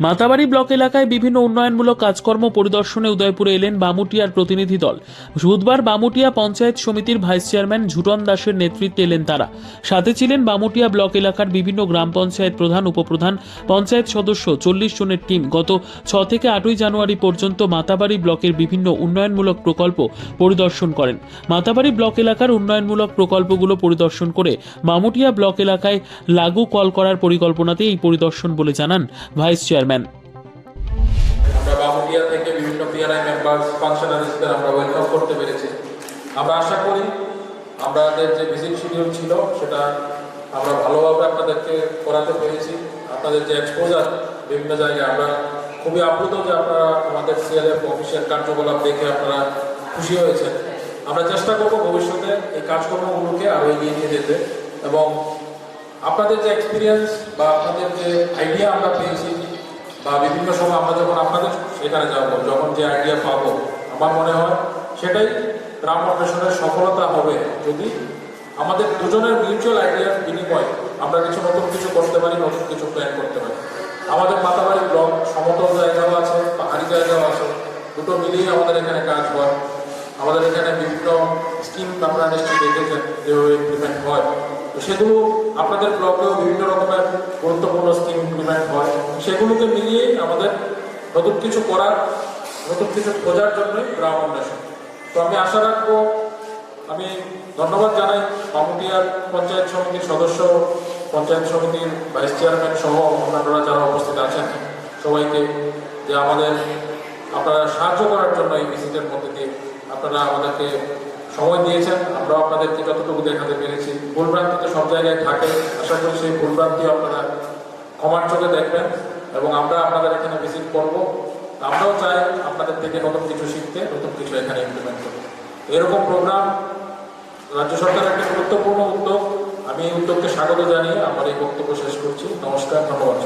Matabari block এলাকায় বিভিন্ন উন্নয়নমূলক কাজকর্ম পরিদর্শনে উদয়পুরে এলেন বামুটিয়ার প্রতিনিধি দল। বুধবার বামুটিয়া পঞ্চায়েত সমিতির ভাইস চেয়ারম্যান ঝুটন দাসের নেতৃত্বে এলেন তারা। সাথে ছিলেন বামুটিয়া ব্লক এলাকার বিভিন্ন গ্রাম পঞ্চায়েত প্রধান, উপপ্রধান, পঞ্চায়েত সদস্য, চল্লিশ জনের টিম। গত ছ থেকে আটই জানুয়ারি পর্যন্ত মাতাবাড়ি ব্লকের বিভিন্ন উন্নয়নমূলক প্রকল্প পরিদর্শন করেন। মাতাবাড়ি ব্লক এলাকার উন্নয়নমূলক প্রকল্পগুলো পরিদর্শন করে মামুটিয়া ব্লক এলাকায় লাগু কল করার পরিকল্পনাতে এই পরিদর্শন বলে জানান ভাইস চেয়ারম্যান। বামুটিয়া থেকে বিভিন্ন পিআরআই আমরা ওয়েলকাম করতে পেরেছি। আমরা আশা করি আমাদের যে ভিজিট শিডিউল ছিল, সেটা আমরা ভালোভাবে আপনাদেরকে করাতে পেরেছি। আপনাদের যে এক্সপোজার বিভিন্ন জায়গায় আমরা খুবই আপ্লুত যে আপনারা আমাদের অফিসের কার্যকলাপ দেখে আপনারা খুশি হয়েছেন। আমরা চেষ্টা করব ভবিষ্যতে এই কাজকর্মগুলোকে আরও এগিয়ে নিয়ে যেতে। এবং আপনাদের যে এক্সপিরিয়েন্স বা আপনাদের যে আইডিয়া আমরা পেয়েছি বা বিভিন্ন সময় আমরা যখন আপনাদের সেখানে যাব, যখন যে আইডিয়া পাবো, আমার মনে হয় সেটাই গ্রাম অন্বেষণের সফলতা হবে যদি আমাদের দুজনের মিউচুয়াল আইডিয়ার বিনিময়ে আমরা কিছু নতুন কিছু করতে পারি, নতুন কিছু প্ল্যান করতে পারি। আমাদের মাতাবাড়ি ব্লক সমতল জায়গাও আছে, পাহাড়ি জায়গাও আছে, দুটো মিলিয়ে আমাদের এখানে কাজ হয়। আমাদের এখানে বিভিন্ন স্কিম আপনারা নিশ্চয়ই দেখেছেন, যেভাবে ইমপ্লিমেন্ট হয়। সেগুলো আপনাদের ব্লকেও বিভিন্ন রকমের গুরুত্বপূর্ণ স্কিম ইমপ্লিমেন্ট হয়। সেগুলোকে মিলিয়েই আমাদের নতুন কিছু করার, নতুন কিছু খোঁজার জন্যই গ্রাম অন্বেষণ তো আমি আশা রাখব, আমি ধন্যবাদ জানাই মামুটিয়ার পঞ্চায়েত সমিতির সদস্য, পঞ্চায়েত সমিতির ভাইস চেয়ারম্যান সহ অন্যান্যরা যারা উপস্থিত আছেন। সবাইকে যে আমাদের, আপনারা সাহায্য করার জন্য এই ভিজিটের মধ্যে দিয়ে আপনারা আমাদেরকে সময় দিয়েছেন, আমরাও আপনাদেরকে যতটুকু দেখাতে পেরেছি। ভুলভ্রান্তি তো সব জায়গায় থাকে। আশা করি সেই ভুলভ্রান্তি আপনারা ক্ষমার চোখে দেখবেন এবং আমরা আপনাদের এখানে ভিজিট করব। আমরাও চাই আপনাদের থেকে নতুন কিছু শিখতে, নতুন কিছু এখানে ইমপ্লিমেন্ট করতে। এরকম প্রোগ্রাম রাজ্য সরকারের একটা গুরুত্বপূর্ণ উদ্যোগ। আমি এই উদ্যোগকে স্বাগত জানিয়ে আমার এই বক্তব্য শেষ করছি। নমস্কার, ধন্যবাদ